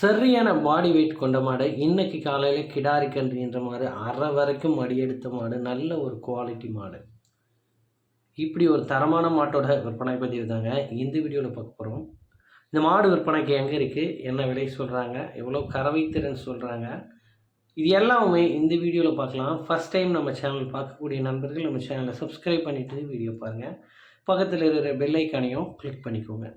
சரியான body weight கொண்ட மாடு இன்றைக்கி காலையில் கிடாரி கன்றுன்ற மாடு அரை வரைக்கும் மடி எடுத்த மாடு நல்ல ஒரு குவாலிட்டி மாடு. இப்படி ஒரு தரமான மாட்டோட விற்பனை பதிவு தாங்க இந்த வீடியோவில் பார்க்க போகிறோம் இந்த மாடு விற்பனைக்கு எங்கே இருக்குது என்ன விலை சொல்கிறாங்க எவ்வளோ கறவைத்திறன் சொல்கிறாங்க இது எல்லாமே இந்த வீடியோவில் பார்க்கலாம். ஃபஸ்ட் டைம் நம்ம சேனல் பார்க்கக்கூடிய நண்பர்கள் நம்ம சேனலை சப்ஸ்கிரைப் பண்ணிவிட்டு வீடியோ பாருங்கள் பக்கத்தில் இருக்கிற பெல்லைக்கானையும் கிளிக் பண்ணிக்கோங்க.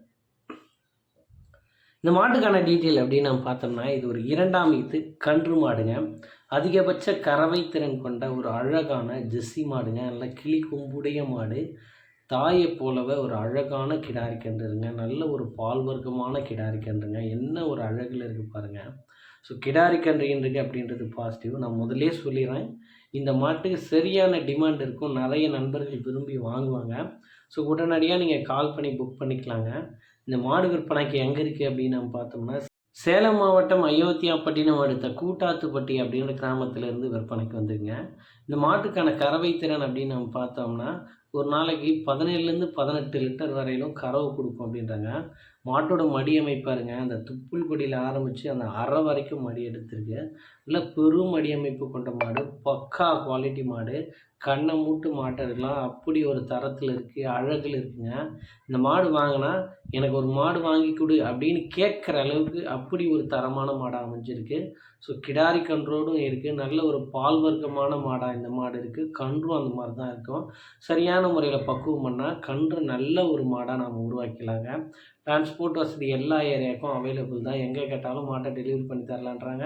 இந்த மாட்டுக்கான டீட்டெயில் அப்படின்னு நம்ம பார்த்தோம்னா இது ஒரு இரண்டாம் ஈத்து கன்று மாடுங்க. அதிகபட்ச கறவை திறன் கொண்ட ஒரு அழகான ஜெஸ்ஸி மாடுங்க. நல்ல கிளி கொம்புடைய மாடு. தாயை போலவே ஒரு அழகான கிடாரி கன்றுங்க நல்ல ஒரு பால் வர்க்கமான கிடாரி கன்றுங்க என்ன ஒரு அழகில் இருக்குது பாருங்கள் ஸோ கிடாரி கன்று இருக்கு அப்படின்றது பாசிட்டிவ் நான் முதல்லே சொல்லிடுறேன். இந்த மாட்டுக்கு சரியான டிமாண்ட் இருக்கும். நிறைய நண்பர்கள் விரும்பி வாங்குவாங்க. ஸோ உடனடியாக நீங்கள் கால் பண்ணி புக் பண்ணிக்கலாங்க. இந்த மாடு விற்பனைக்கு எங்கே இருக்குது அப்படின்னு நம்ம பார்த்தோம்னா சேலம் மாவட்டம் அயோத்தியாப்பட்டினம் அடுத்த கூட்டாத்துப்பட்டி அப்படின்ற கிராமத்திலேருந்து விற்பனைக்கு வந்துருங்க. இந்த மாட்டுக்கான கறவை திறன் அப்படின்னு நம்ம பார்த்தோம்னா ஒரு நாளைக்கு பதினேழுலேருந்து பதினெட்டு லிட்டர் வரையிலும் கறவை கொடுக்கும் அப்படின்றாங்க. மாட்டோட மடி அமைப்பாருங்க அந்த துப்புள் கொடியில் ஆரம்பித்து அந்த அரை வரைக்கும் மடி எடுத்திருக்கு. இல்லை பெரும் மடி அமைப்பு கொண்ட மாடு பக்கா குவாலிட்டி மாடு. கண்ணை மூட்டு மாட்டெல்லாம் அப்படி ஒரு தரத்தில் இருக்குது அழகில் இருக்குங்க. இந்த மாடு வாங்கினா எனக்கு ஒரு மாடு வாங்கி கொடு அப்படின்னு கேட்குற அளவுக்கு அப்படி ஒரு தரமான மாடாக அமைஞ்சிருக்கு. ஸோ கிடாரி கன்றோடும் இருக்குது நல்ல ஒரு பால் வர்க்கமான மாடாக இந்த மாடு இருக்குது கன்றும் அந்த மாதிரி தான் இருக்கும். சரியான முறையில் பக்குவம் பண்ணால் கன்று நல்ல ஒரு மாடாக நாம் உருவாக்கலாங்க டிரான்ஸ்போர்ட் வசதி எல்லா ஏரியாவுக்கும் அவைலபிள் தான். எங்கே கேட்டாலும் மாட்டை டெலிவரி பண்ணி தரலான்றாங்க.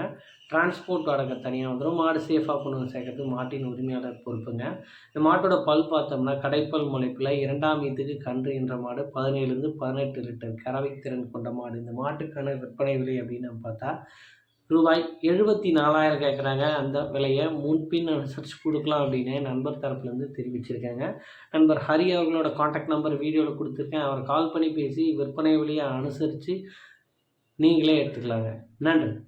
டிரான்ஸ்போர்ட் வாடகை தனியாக வந்துடும் மாடு சேஃபாக கொண்டு வந்து சேர்க்கறது மாட்டின் உரிமையாளர் பொறுப்புங்க. இந்த மாட்டோட பல் பார்த்தோம்னா கடைப்பல் முளைப்பில் இரண்டாம் ஈத்துக்கு கன்று என்ற மாடு பதினேழுலேருந்து பதினெட்டு லிட்டர் கறவை திறன் கொண்ட மாடு. இந்த மாட்டுக்கான விற்பனை விலை அப்படின்னு நம்ம பார்த்தா ரூபாய் எழுபத்தி நாலாயிரம் கேட்குறாங்க அந்த விலையை முன்பின் அனுசரித்து கொடுக்கலாம் அப்படின்னு நண்பர் தரப்புலேருந்து தெரிவிச்சிருக்காங்க. நண்பர் ஹரி அவர்களோட காண்டாக்ட் நம்பர் வீடியோவில் கொடுத்துருக்கேன். அவர் கால் பண்ணி பேசி விற்பனை விலையை அனுசரித்து நீங்களே எடுத்துக்கலாங்க. நன்றி.